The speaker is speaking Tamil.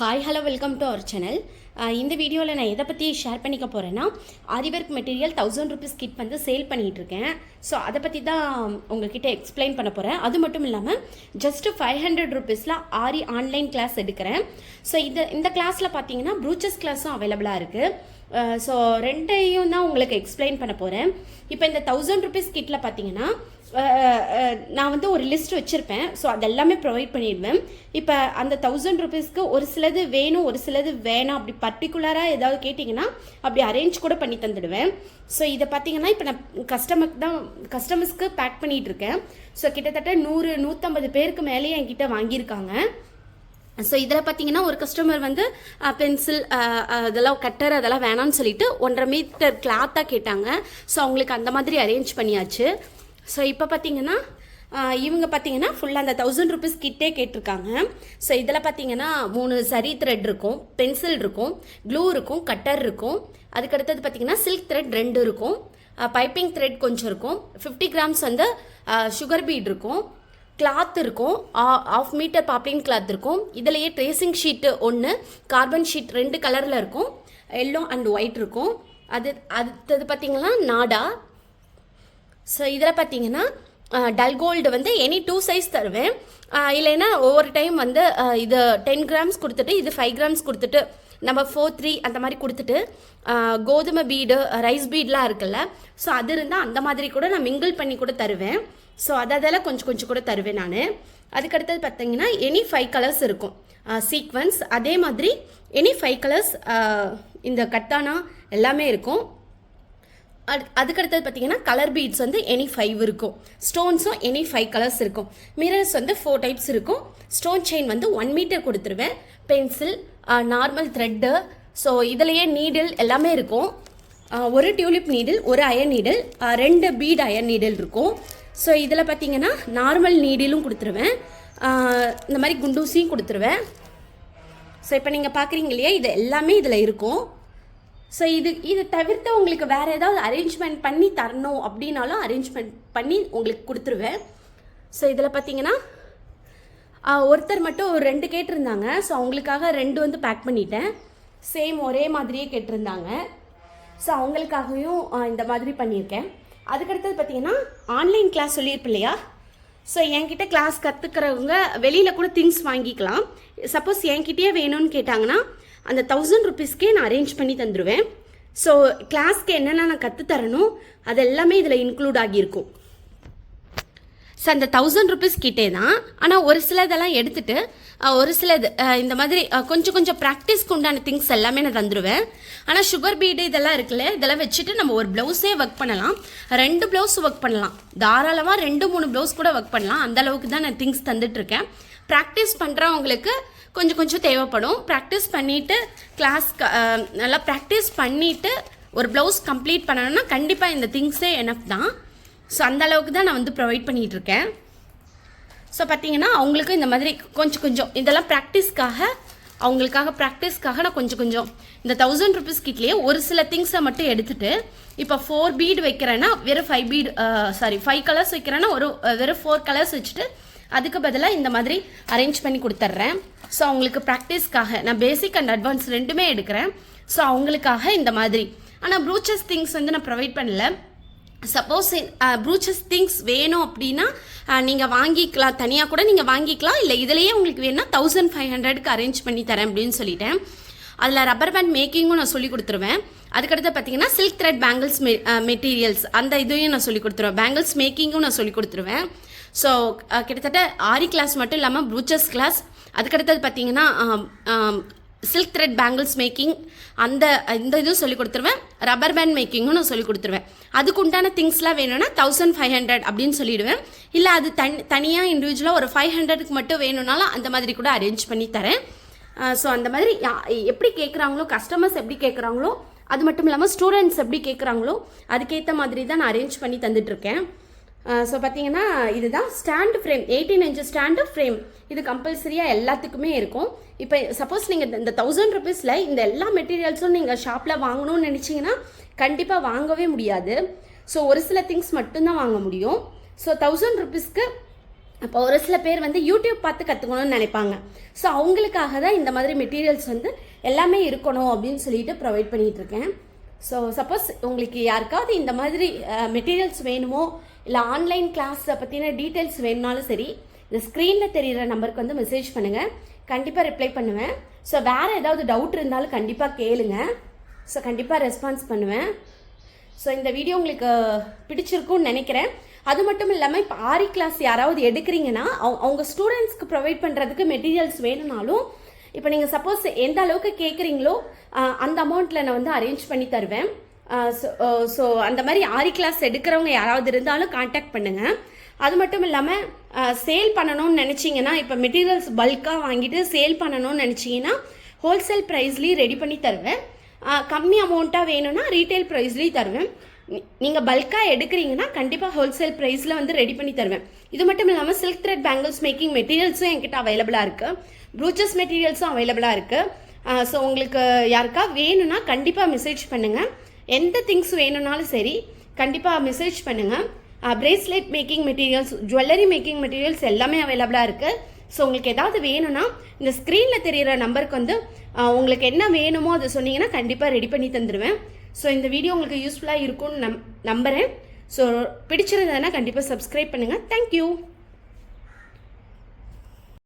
Hi hello welcome to our channel இந்த வீடியோவில் நான் எதை பற்றி ஷேர் பண்ணிக்க போகிறேன்னா aari work material thousand rupees kit வந்து சேல் பண்ணிகிட்டு இருக்கேன் ஸோ அதை பற்றி தான் உங்ககிட்ட எக்ஸ்பிளைன் பண்ண போகிறேன் அது மட்டும் இல்லாமல் ஜஸ்ட்டு ஃபைவ் ஹண்ட்ரட் ருபீஸில் ஆரி ஆன்லைன் கிளாஸ் எடுக்கிறேன். ஸோ இந்த இந்த கிளாஸில் பார்த்தீங்கன்னா ப்ரூச்சஸ் கிளாஸும் அவைலபிளாக இருக்குது ஸோ ரெண்டையும் தான் உங்களுக்கு எக்ஸ்பிளைன் பண்ண போகிறேன் இப்போ இந்த தௌசண்ட் ருபீஸ் கிட்டில் பார்த்தீங்கன்னா நான் வந்து ஒரு லிஸ்ட் வச்சுருப்பேன். ஸோ அதெல்லாமே ப்ரொவைட் பண்ணிடுவேன். இப்போ அந்த தௌசண்ட் ருபீஸ்க்கு ஒரு சிலது வேணும் ஒரு சிலது வேணாம். அப்படி பர்டிகுலராக ஏதாவது கேட்டிங்கன்னா அப்படி அரேஞ்ச் கூட பண்ணி தந்துடுவேன். ஸோ இதை பார்த்தீங்கன்னா இப்போ நான் கஸ்டமருக்கு தான் கஸ்டமர்ஸ்க்கு பேக் பண்ணிகிட்டு இருக்கேன். ஸோ கிட்டத்தட்ட நூறு நூற்றம்பது பேருக்கு மேலேயே என்கிட்ட வாங்கியிருக்காங்க. ஸோ இதில் பார்த்தீங்கன்னா ஒரு கஸ்டமர் வந்து பென்சில் அதெல்லாம் கட்டர் அதெல்லாம் வேணாம்னு சொல்லிட்டு ஒன்றரை மீட்டர் கிளாத்தாக கேட்டாங்க. ஸோ அவங்களுக்கு அந்த மாதிரி அரேஞ்ச் பண்ணியாச்சு. ஸோ இப்போ பார்த்தீங்கன்னா இவங்க பார்த்தீங்கன்னா ஃபுல்லாக அந்த தௌசண்ட் ருபீஸ் கிட்டே கேட்டிருக்காங்க. ஸோ இதில் பார்த்தீங்கன்னா மூணு சரி த்ரெட் இருக்கும் பென்சில் இருக்கும் க்ளூ இருக்கும் கட்டர் இருக்கும். அதுக்கடுத்தது பார்த்தீங்கன்னா சில்க் த்ரெட் ரெண்டு இருக்கும். பைப்பிங் த்ரெட் கொஞ்சம் இருக்கும். ஃபிஃப்டி கிராம்ஸ் வந்து சுகர் பீட் இருக்கும். கிளாத் இருக்கும். ஆஃப் மீட்டர் பாப்ளின் கிளாத் இருக்கும். இதுலேயே ட்ரேசிங் ஷீட்டு ஒன்று கார்பன் ஷீட் ரெண்டு கலரில் இருக்கும். எல்லோ அண்ட் ஒயிட் இருக்கும். அது அடுத்தது பார்த்தீங்கன்னா நாடா. ஸோ இதில் பார்த்தீங்கன்னா டல் கோல்டு வந்து எனி டூ சைஸ் தருவேன். இல்லைன்னா ஒவ்வொரு டைம் வந்து இது டென் கிராம்ஸ் கொடுத்துட்டு இது ஃபைவ் கிராம்ஸ் கொடுத்துட்டு நம்ம ஃபோர் த்ரீ அந்த மாதிரி கொடுத்துட்டு கோதுமை பீடு ரைஸ் பீட்லாம் இருக்குல்ல ஸோ அது இருந்தால் அந்த மாதிரி கூட நான் மிங்கிள் பண்ணி கூட தருவேன். ஸோ அதெல்லாம் கொஞ்சம் கொஞ்சம் கூட தருவேன் நான். அதுக்கடுத்தது பார்த்தீங்கன்னா எனி ஃபைவ் கலர்ஸ் இருக்கும். சீக்வன்ஸ் அதே மாதிரி எனி ஃபைவ் கலர்ஸ் இந்த கட்டானா எல்லாமே இருக்கும். அது அதுக்கடுத்தது பார்த்தீங்கன்னா கலர் பீட்ஸ் வந்து எனி ஃபைவ் இருக்கும். ஸ்டோன்ஸும் எனி ஃபைவ் கலர்ஸ் இருக்கும். மிரர்ஸ் வந்து ஃபோர் டைப்ஸ் இருக்கும். ஸ்டோன் செயின் வந்து ஒன் மீட்டர் கொடுத்துருவேன். பென்சில் நார்மல் த்ரெட்டு ஸோ இதுலேயே நீடில் எல்லாமே இருக்கும். ஒரு டியூலிப் நீடில் ஒரு அயன் நீடில் ரெண்டு பீட் அயன் நீடில் இருக்கும். ஸோ இதில் பார்த்தீங்கன்னா நார்மல் நீடிலும் கொடுத்துருவேன். இந்த மாதிரி குண்டூசியும் கொடுத்துருவேன். ஸோ இப்போ நீங்கள் பார்க்குறீங்க இல்லையா? இது எல்லாமே இதில் இருக்கும். ஸோ இது இது தவிர்த்து உங்களுக்கு வேறு ஏதாவது அரேஞ்ச்மெண்ட் பண்ணி தரணும் அப்படின்னாலும் அரேஞ்ச்மெண்ட் பண்ணி உங்களுக்கு கொடுத்துருவேன். ஸோ இதில் பார்த்தீங்கன்னா ஒருத்தர் மட்டும் ஒரு ரெண்டு கேட்டிருந்தாங்க. ஸோ அவங்களுக்காக ரெண்டு வந்து பேக் பண்ணிட்டேன். சேம் ஒரே மாதிரியே கேட்டிருந்தாங்க. ஸோ அவங்களுக்காகவும் இந்த மாதிரி பண்ணியிருக்கேன். அதுக்கடுத்தது பார்த்தீங்கன்னா ஆன்லைன் கிளாஸ் சொல்லியிருப்பேன் இல்லையா? ஸோ என்கிட்ட கிளாஸ் கற்றுக்கிறவங்க வெளியில் கூட திங்ஸ் வாங்கிக்கலாம். சப்போஸ் என்கிட்டயே வேணும்னு கேட்டாங்கன்னா அந்த தௌசண்ட் ருபீஸ்க்கே நான் அரேஞ்ச் பண்ணி தந்துடுவேன் ஸோ கிளாஸ்க்கு என்னென்ன நான் கற்றுத் தரணும் அது எல்லாமே இதில் இன்க்ளூட் ஆகியிருக்கும். ஸோ அந்த தௌசண்ட் ருபீஸ் கிட்டே தான். ஆனால் ஒரு சிலதெல்லாம் எடுத்துட்டு ஒரு சிலது இந்த மாதிரி கொஞ்சம் கொஞ்சம் ப்ராக்டிஸ்க்கு உண்டான திங்ஸ் எல்லாமே நான் தந்துடுவேன் ஆனால் சுகர் பீடு இதெல்லாம் இருக்குல்ல இதெல்லாம் வச்சுட்டு நம்ம ஒரு ப்ளவுஸே ஒர்க் பண்ணலாம். ரெண்டு ப்ளவுஸ் ஒர்க் பண்ணலாம். தாராளமாக ரெண்டு மூணு ப்ளவுஸ் கூட ஒர்க் பண்ணலாம். அந்த அளவுக்கு தான் நான் திங்ஸ் தந்துட்டுருக்கேன் ப்ராக்டிஸ் பண்ணுறவங்களுக்கு கொஞ்சம் கொஞ்சம் தேவைப்படும். ப்ராக்டிஸ் பண்ணிவிட்டு கிளாஸ் நல்லா ப்ராக்டிஸ் பண்ணிவிட்டு ஒரு ப்ளவுஸ் கம்ப்ளீட் பண்ணணும்னா கண்டிப்பாக இந்த திங்ஸே எனஃப் தான். ஸோ அந்த அளவுக்கு தான் நான் வந்து ப்ரொவைட் பண்ணிகிட்ருக்கேன் ஸோ பார்த்தீங்கன்னா அவங்களுக்கு இந்த மாதிரி கொஞ்சம் கொஞ்சம் இதெல்லாம் ப்ராக்டிஸ்க்காக அவங்களுக்காக ப்ராக்டிஸ்க்காக நான் கொஞ்சம் கொஞ்சம் இந்த தௌசண்ட் ருபீஸ் கிட்லேயே ஒரு சில திங்ஸை மட்டும் எடுத்துகிட்டு இப்போ ஃபோர் பீடு வைக்கிறேன்னா வெறும் five bead sorry five colours வைக்கிறேன்னா ஒரு வெறும் ஃபோர் கலர்ஸ் வச்சுட்டு அதுக்கு பதிலாக இந்த மாதிரி அரேஞ்ச் பண்ணி கொடுத்துட்றேன். ஸோ அவங்களுக்கு ப்ராக்டிஸ்க்காக நான் பேசிக் அண்ட் அட்வான்ஸ் ரெண்டுமே எடுக்கிறேன். ஸோ அவங்களுக்காக இந்த மாதிரி. ஆனால் ப்ரூச்சஸ் திங்ஸ் வந்து நான் ப்ரொவைட் பண்ணல. சப்போஸ் ப்ரூச்சஸ் திங்ஸ் வேணும் அப்படின்னா நீங்கள் வாங்கிக்கலாம். தனியாக கூட நீங்கள் வாங்கிக்கலாம். இல்லை இதுலேயே உங்களுக்கு வேணும்னா தௌசண்ட் ஃபைவ் ஹண்ட்ரடுக்கு அரேஞ்ச் பண்ணி தரேன் அப்படின்னு சொல்லிட்டேன். அதில் ரப்பர் பேண்ட் மேக்கிங்கும் நான் சொல்லி கொடுத்துருவேன். அதுக்கடுத்து பார்த்தீங்கன்னா சில்க் த்ரெட் பேங்கிள்ஸ் மெட்டீரியல்ஸ் அந்த இதையும் நான் சொல்லி கொடுத்துருவேன். பேங்கிள்ஸ் மேக்கிங்கும் நான் சொல்லி கொடுத்துருவேன். ஸோ கிட்டத்தட்ட ஆரி கிளாஸ் மட்டும் இல்லாமல் ப்ரூச்சஸ் கிளாஸ் அதுக்கடுத்தது பார்த்தீங்கன்னா சில்க் த்ரெட் பேங்கிள்ஸ் மேக்கிங் அந்த இந்த இதுவும் சொல்லி கொடுத்துருவேன். ரப்பர் பேண்ட் மேக்கிங்கும் நான் சொல்லி கொடுத்துருவேன். அதுக்கு உண்டான திங்ஸ்லாம் வேணும்னா தௌசண்ட் ஃபைவ் ஹண்ட்ரட் அப்படின்னு சொல்லிடுவேன். இல்லை அது தனி தனியாக இண்டிவிஜுவலாக ஒரு ஃபைவ் ஹண்ட்ரடுக்கு மட்டும் வேணும்னாலும் அந்த மாதிரி கூட அரேஞ்ச் பண்ணி தரேன். ஸோ அந்த மாதிரி யா- எப்படி கேட்குறாங்களோ கஸ்டமர்ஸ் எப்படி கேட்குறாங்களோ அது மட்டும் இல்லாமல் ஸ்டூடெண்ட்ஸ் எப்படி கேட்குறாங்களோ அதுக்கேற்ற மாதிரி தான் நான் அரேஞ்ச் பண்ணி தந்துட்டுருக்கேன் ஸோ பார்த்தீங்கன்னா இதுதான் stand frame eighteen inch stand frame இது கம்பல்சரியாக எல்லாத்துக்குமே இருக்கும். இப்போ சப்போஸ் நீங்கள் இந்த தௌசண்ட் ருபீஸில் இந்த எல்லா மெட்டீரியல்ஸும் நீங்கள் ஷாப்பில் வாங்கணும்னு நினச்சிங்கன்னா கண்டிப்பாக வாங்கவே முடியாது. ஸோ ஒரு சில திங்ஸ் மட்டும்தான் வாங்க முடியும். ஸோ தௌசண்ட் ருபீஸ்க்கு அப்போ ஒரு சில பேர் வந்து யூடியூப் பார்த்து கற்றுக்கணும்னு நினைப்பாங்க. ஸோ அவங்களுக்காக தான் இந்த மாதிரி மெட்டீரியல்ஸ் வந்து எல்லாமே இருக்கணும் அப்படின்னு சொல்லிட்டு ப்ரொவைட் பண்ணிகிட்ருக்கேன் ஸோ சப்போஸ் உங்களுக்கு யாருக்காவது இந்த மாதிரி மெட்டீரியல்ஸ் வேணுமோ இல்லை ஆன்லைன் கிளாஸை பற்றின டீட்டெயில்ஸ் வேணுனாலும் சரி இந்த ஸ்க்ரீனில் தெரிகிற நம்பருக்கு வந்து மெசேஜ் பண்ணுங்கள் கண்டிப்பாக ரிப்ளை பண்ணுவேன். ஸோ வேறு ஏதாவது டவுட் இருந்தாலும் கண்டிப்பாக கேளுங்க. ஸோ கண்டிப்பாக ரெஸ்பான்ஸ் பண்ணுவேன். ஸோ இந்த வீடியோ உங்களுக்கு பிடிச்சிருக்கும்னு நினைக்கிறேன். அது மட்டும் இல்லாமல் இப்போ ஆரி கிளாஸ் யாராவது எடுக்கிறீங்கன்னா அவங்க அவங்க ஸ்டூடெண்ட்ஸ்க்கு ப்ரொவைட் பண்ணுறதுக்கு மெட்டீரியல்ஸ் வேணும்னாலும் இப்போ நீங்கள் சப்போஸ் எந்த அளவுக்கு கேட்குறீங்களோ அந்த அமௌண்ட்டில் நான் வந்து அரேஞ்ச் பண்ணி தருவேன். ஸோ அந்த மாதிரி ஆரி கிளாஸ் எடுக்கிறவங்க யாராவது இருந்தாலும் காண்டாக்ட் பண்ணுங்கள் அது மட்டும் இல்லாமல் சேல் பண்ணணும்னு நினச்சிங்கன்னா இப்போ மெட்டீரியல்ஸ் பல்காக வாங்கிட்டு சேல் பண்ணணும்னு நினச்சிங்கன்னா ஹோல்சேல் ப்ரைஸ்லேயும் ரெடி பண்ணி தருவேன். கம்மி அமௌண்ட்டாக வேணும்னா ரீட்டைல் ப்ரைஸ்லேயும் தருவேன். நீங்கள் பல்காக எடுக்கிறீங்கன்னா கண்டிப்பாக ஹோல்சேல் ப்ரைஸில் வந்து ரெடி பண்ணி தருவேன். இது மட்டும் இல்லாமல் சில்க் த்ரெட் பேங்கிள்ஸ் மேக்கிங் மெட்டீரியல்ஸும் என்கிட்ட அவைலபிளாக இருக்குது ப்ரூச்சஸ் மெட்டீரியல்ஸும் அவைலபிளாக இருக்குது ஸோ உங்களுக்கு யாருக்கா வேணும்னா கண்டிப்பாக மெசேஜ் பண்ணுங்கள் எந்த திங்ஸ் வேணும்னாலும் சரி கண்டிப்பாக மெசேஜ் பண்ணுங்கள் bracelet making materials jewellery making materials எல்லாமே அவைலபிளாக இருக்குது ஸோ உங்களுக்கு ஏதாவது வேணும்னா இந்த ஸ்க்ரீனில் தெரிகிற நம்பருக்கு வந்து உங்களுக்கு என்ன வேணுமோ அதை சொன்னீங்கன்னா கண்டிப்பாக ரெடி பண்ணி தந்துடுவேன் ஸோ இந்த வீடியோ உங்களுக்கு யூஸ்ஃபுல்லாக இருக்கும்னு நம் நம்புகிறேன் ஸோ பிடிச்சிருந்ததுன்னா கண்டிப்பாக சப்ஸ்கிரைப் பண்ணுங்கள் தேங்க்யூ